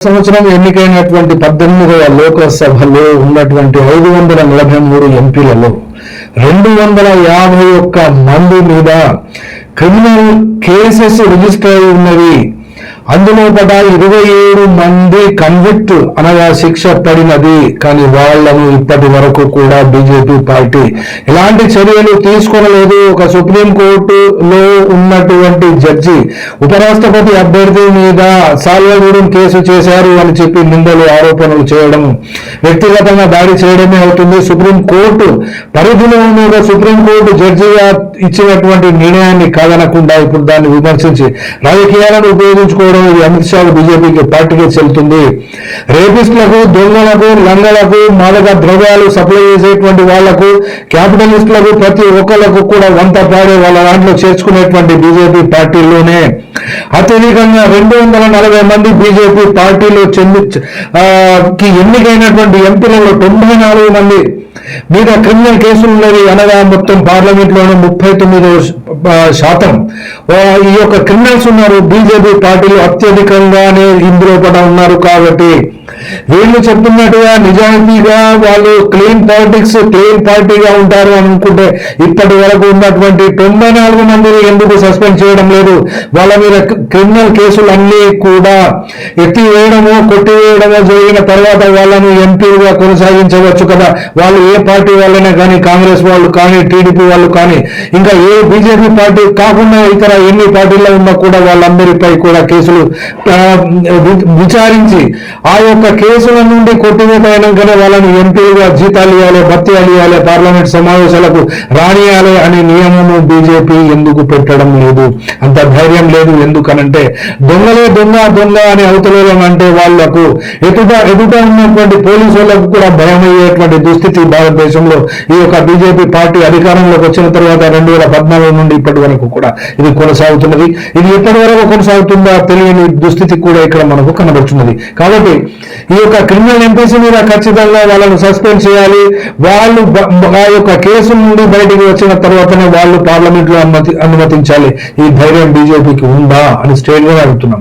సంవత్సరం ఎన్నికైనటువంటి పద్దెనిమిదవ లోకసభలో ఉన్నటువంటి ఐదు వందల నలభై మూడు ఎంపీలలో రెండు వందల యాభై ఒక్క మంది మీద క్రిమినల్ కేసెస్ రిజిస్టర్ అయి ఉన్నవి అందులో పడ ఇరవై ఏడు మంది కన్విక్ట్ అనగా శిక్ష పడినది. కానీ వాళ్ళను ఇప్పటి వరకు కూడా బీజేపీ పార్టీ ఎలాంటి చర్యలు తీసుకోనలేదు ఒక సుప్రీం కోర్టులో ఉన్నటువంటి జడ్జి ఉపరాష్ట్రపతి అభ్యర్థి మీద సాల్వగూడెం కేసు చేశారు అని చెప్పి నిందలు ఆరోపణలు చేయడం వ్యక్తిగతంగా దాడి చేయడమే అవుతుంది. సుప్రీం కోర్టు పరిధిలో మీద సుప్రీం కోర్టు జడ్జిగా ఇచ్చినటువంటి నిర్ణయాన్ని కాదనకుండా ఇప్పుడు దాన్ని విమర్శించి రాజకీయాలను ఉపయోగించుకోవడం ఇది అమిత్ షా బీజేపీకి పార్టీకి చెల్లుతుంది. రేపిస్టులకు దొంగలకు లంగలకు మాదక ద్రవ్యాలు సప్లై చేసేటువంటి వాళ్ళకు క్యాపిటలిస్టులకు ప్రతి ఒక్కరికి కూడా వంత పాడే వాళ్ళ దాంట్లో చేర్చుకునేటువంటి బీజేపీ పార్టీలోనే అత్యధికంగా రెండు వందల నలభై మంది బీజేపీ పార్టీలో చెంది కి ఎన్నికైనటువంటి ఎంపీలలో తొంభై నాలుగు మంది మీద క్రిమినల్ కేసులు ఉన్నవి అనగా మొత్తం పార్లమెంట్లోనే ముప్పై తొమ్మిది శాతం. ఈ యొక్క క్రిమినల్స్ ఉన్నారు. బీజేపీ పార్టీలో అత్యధికంగానే ఇందులో కూడా ఉన్నారు కాబట్టి వీళ్ళు చెప్తున్నట్టుగా నిజాయితీగా వాళ్ళు క్లీన్ పాలిటిక్స్ క్లీన్ పార్టీగా ఉంటారు అని అనుకుంటే ఇప్పటి వరకు ఉన్నటువంటి తొంభై నాలుగు మందిని ఎందుకు సస్పెండ్ చేయడం లేదు? వాళ్ళ మీద క్రిమినల్ కేసులు అన్నీ కూడా ఎత్తివేయడమో కొట్టివేయడమో జరిగిన తర్వాత వాళ్ళను ఎంపీలుగా కొనసాగించవచ్చు కదా. వాళ్ళు ఏ పార్టీ వాళ్ళైనా కానీ కాంగ్రెస్ వాళ్ళు కానీ టీడీపీ వాళ్ళు కానీ ఇంకా ఏ బీజేపీ పార్టీ కాకుండా ఇతర ఎన్ని పార్టీల్లో ఉన్నా కూడా వాళ్ళందరిపై కూడా కేసులు విచారించి ఆ యొక్క కేసుల నుండి కొట్టివేత అయినాకనే వాళ్ళని ఎంపీలుగా జీతాలు ఇవ్వాలి భర్తీ ఇవ్వాలి పార్లమెంట్ సమావేశాలకు రానియాలి అనే నియమము బీజేపీ ఎందుకు పెట్టడం లేదు? అంత ధైర్యం లేదు ఎందుకనంటే దొంగలే దొంగ దొంగ అని అవతలేలం అంటే వాళ్ళకు ఎదుట ఎదుట ఉన్నటువంటి పోలీసు వాళ్ళకు కూడా భయం అయ్యేటువంటి దుస్థితి భారతదేశంలో ఈ యొక్క బీజేపీ పార్టీ అధికారంలోకి వచ్చిన తర్వాత రెండు వేల పద్నాలుగు నుండి ఇప్పటి వరకు కూడా ఇది కొనసాగుతున్నది. ఇది ఎప్పటి వరకు కొనసాగుతుందా తెలియని దుస్థితి కూడా ఇక్కడ మనకు కనబడుతున్నది కాబట్టి ఈ యొక్క క్రిమినల్ ఎంపీసీ మీద ఖచ్చితంగా వాళ్ళను సస్పెండ్ చేయాలి. వాళ్ళు ఆ యొక్క కేసు నుండి బయటికి వచ్చిన తర్వాతనే వాళ్ళు పార్లమెంట్లో అనుమతి అనుమతించాలి. ఈ ధైర్యం బీజేపీకి ఉందా అని స్ట్రేట్గా అడుగుతున్నాం.